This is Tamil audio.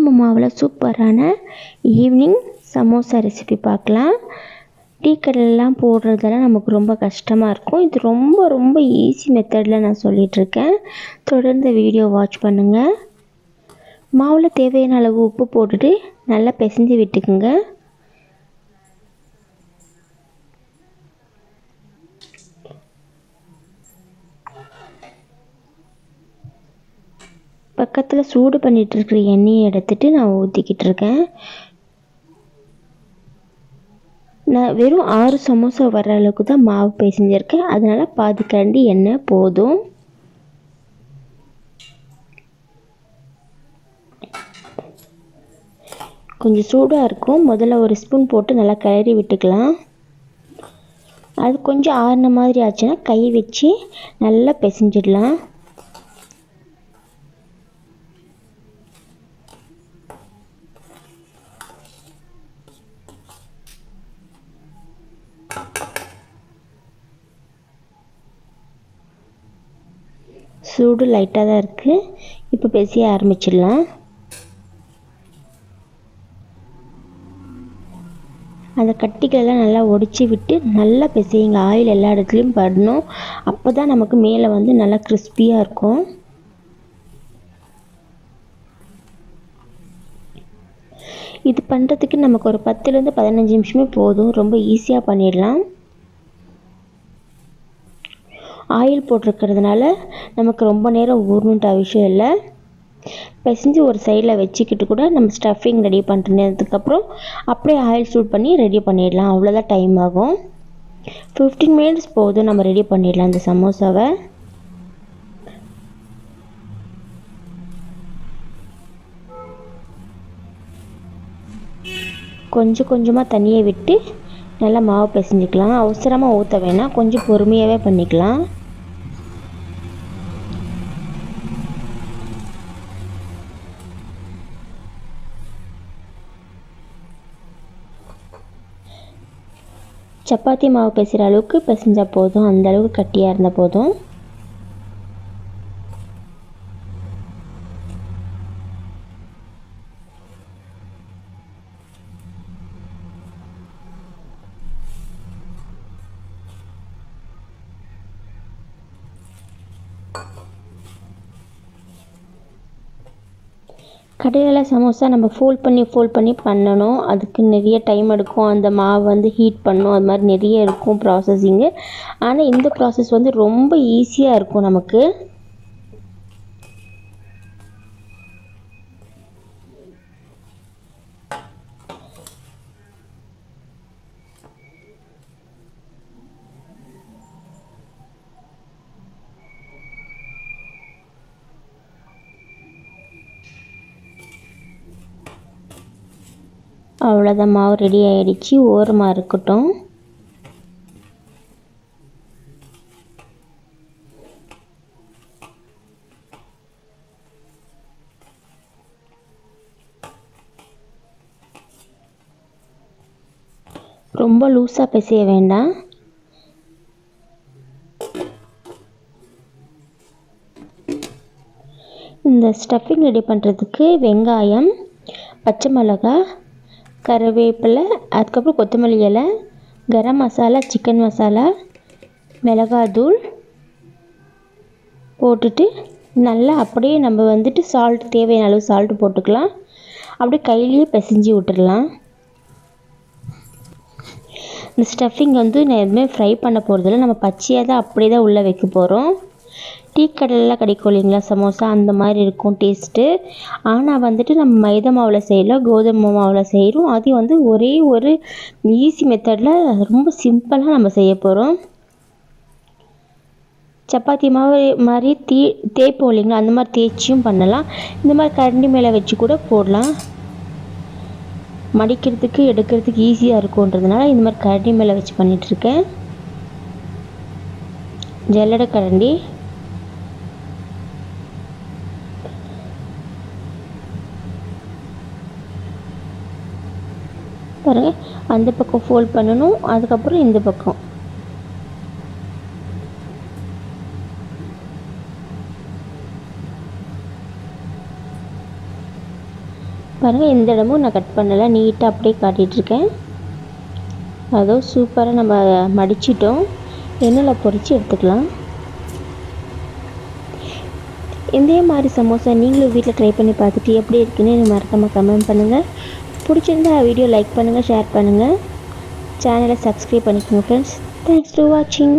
கோதுமை மாவில் சூப்பரான ஈவினிங் சமோசா ரெசிபி பார்க்கலாம் டீ கடையிலலாம் போடுறதெல்லாம் நமக்கு ரொம்ப கஷ்டமாக இருக்கும். இது ரொம்ப ரொம்ப ஈஸி மெத்தடில் நான் சொல்லிகிட்ருக்கேன் தொடர்ந்து வீடியோ வாட்ச் பண்ணுங்கள் மாவில் தேவையான அளவு உப்பு போட்டுட்டு நல்லா பிசைஞ்சு விட்டுக்குங்க. பக்கத்தில் சூடு பண்ணிகிட்ருக்கிற எண்ணெயை எடுத்துகிட்டு நான் ஊற்றிக்கிட்டு இருக்கேன் நான் வெறும் ஆறு சமோசா வர அளவுக்கு தான் மாவு பிசைஞ்சிருக்கேன். அதனால் பாதி கரண்டி எண்ணெய் போதும். கொஞ்சம் சூடாக இருக்கும். முதல்ல ஒரு ஸ்பூன் போட்டு நல்லா கிளறி விட்டுக்கலாம். அது கொஞ்சம் ஆறின மாதிரி ஆச்சுன்னா கை வச்சு நல்லா பிசைஞ்சிடலாம். சூடு லைட்டாக தான் இருக்குது இப்போ பேசிய ஆரம்பிச்சிடலாம். அந்த கட்டிகளெல்லாம் நல்லா ஒடிச்சு விட்டு நல்லா பிசையுங்க. ஆயில் எல்லா இடத்துலையும் படணும். அப்போ தான் நமக்கு மேலே வந்து நல்லா கிறிஸ்பியாக இருக்கும். இது பண்ணுறதுக்கு நமக்கு ஒரு பத்துலேருந்து பதினஞ்சு நிமிஷமே போதும். ரொம்ப ஈஸியாக பண்ணிடலாம். ஆயில் போட்டிருக்கிறதுனால நமக்கு ரொம்ப நேரம் ஊறணுன்ற அவசியம் இல்லை. பிசைஞ்சு ஒரு சைடில் வச்சுக்கிட்டு கூட நம்ம ஸ்டஃபிங் ரெடி பண்ணுற நேரத்துக்கப்புறம் அப்படியே ஆயில் சூட் பண்ணி ரெடி பண்ணிடலாம். அவ்வளோதான் டைம் ஆகும். ஃபிஃப்டீன் மினிட்ஸ் போதும் நம்ம ரெடி பண்ணிடலாம் இந்த சமோசாவை. கொஞ்சம் கொஞ்சமாக தண்ணியை விட்டு நல்லா மாவு பிசைஞ்சிக்கலாம். அவசரமாக ஊற்ற வேணாம். கொஞ்சம் பொறுமையாகவே பண்ணிக்கலாம். சப்பாத்தி மாவு பிசைகிற அளவுக்கு பிசைஞ்சால் போதும். அந்த அளவுக்கு கட்டியாக இருந்தால் போதும். கடையில் சமோசா நம்ம ஃபோல்ட் பண்ணி ஃபோல்ட் பண்ணி பண்ணணும். அதுக்கு நிறைய டைம் எடுக்கும். அந்த மாவு வந்து ஹீட் பண்ணும். அது மாதிரி நிறைய இருக்கும் ப்ராசஸிங்கு ஆனால் இந்த ப்ராசஸ் வந்து ரொம்ப ஈஸியாக இருக்கும் நமக்கு. அவ்வளோதான் மாவு ரெடி ஆகிடுச்சி ஓரமாக இருக்கட்டும். ரொம்ப லூஸாக பிசைய வேண்டாம். இந்த ஸ்டஃபிங் ரெடி பண்ணுறதுக்கு வெங்காயம் பச்சை மிளகாய் கருவேப்பிலை அதுக்கப்புறம் கொத்தமல்லி இலை கரம் மசாலா சிக்கன் மசாலா மிளகாத்தூள் போட்டுட்டு நல்லா அப்படியே நம்ம வந்துட்டு சால்ட் தேவையான அளவு சால்ட் போட்டுக்கலாம். அப்படியே கையிலேயே பிசைஞ்சு விட்டுடலாம். இந்த ஸ்டஃபிங் வந்து நான் எதுவுமே ஃப்ரை பண்ண போகிறதில்ல நம்ம பச்சையாக தான் அப்படியே தான் உள்ளே வைக்க போகிறோம் டீ கடையிலலாம் கிடைக்கும் இல்லைங்களா சமோசா? அந்த மாதிரி இருக்கும் டேஸ்ட்டு ஆனால் வந்துட்டு நம்ம மைதா மாவில் செய்யல கோதுமை மாவில் செய்கிறோம் அது வந்து ஒரே ஒரு ஈஸி மெத்தடில் ரொம்ப சிம்பிளாக நம்ம செய்ய போகிறோம் சப்பாத்தி மாவு மாதிரி தீ தேய்ப்போம் இல்லைங்களா? அந்த மாதிரி தேய்ச்சியும் பண்ணலாம். இந்த மாதிரி கரண்டி மேலே வச்சு கூட போடலாம். மடிக்கிறதுக்கு எடுக்கிறதுக்கு ஈஸியாக இருக்குன்றதுனால இந்த மாதிரி கரண்டி மேலே வச்சு பண்ணிகிட்ருக்கேன் ஜல்லடை கரண்டி. பாருங்கள் அந்த பக்கம் ஃபோல்ட் பண்ணணும். அதுக்கப்புறம் இந்த பக்கம். பாருங்கள் எந்த இடமும் நான் கட் பண்ணலை. நீட்டாக அப்படியே காட்டிகிட்ருக்கேன் அதோ சூப்பராக நம்ம மடிச்சிட்டோம். எண்ணெயில் பொறிச்சு எடுத்துக்கலாம். இதே மாதிரி சமோசா நீங்களும் வீட்டில் ட்ரை பண்ணி பார்த்துட்டு எப்படி இருக்குன்னு மறக்காமல் கமெண்ட் பண்ணுங்கள் பிடிச்சிருந்தா வீடியோ லைக் பண்ணுங்கள் ஷேர் பண்ணுங்கள் சேனலை சப்ஸ்கிரைப் பண்ணிக்கோங்க ஃப்ரெண்ட்ஸ் தேங்க்ஸ் ஃபார் வாட்சிங்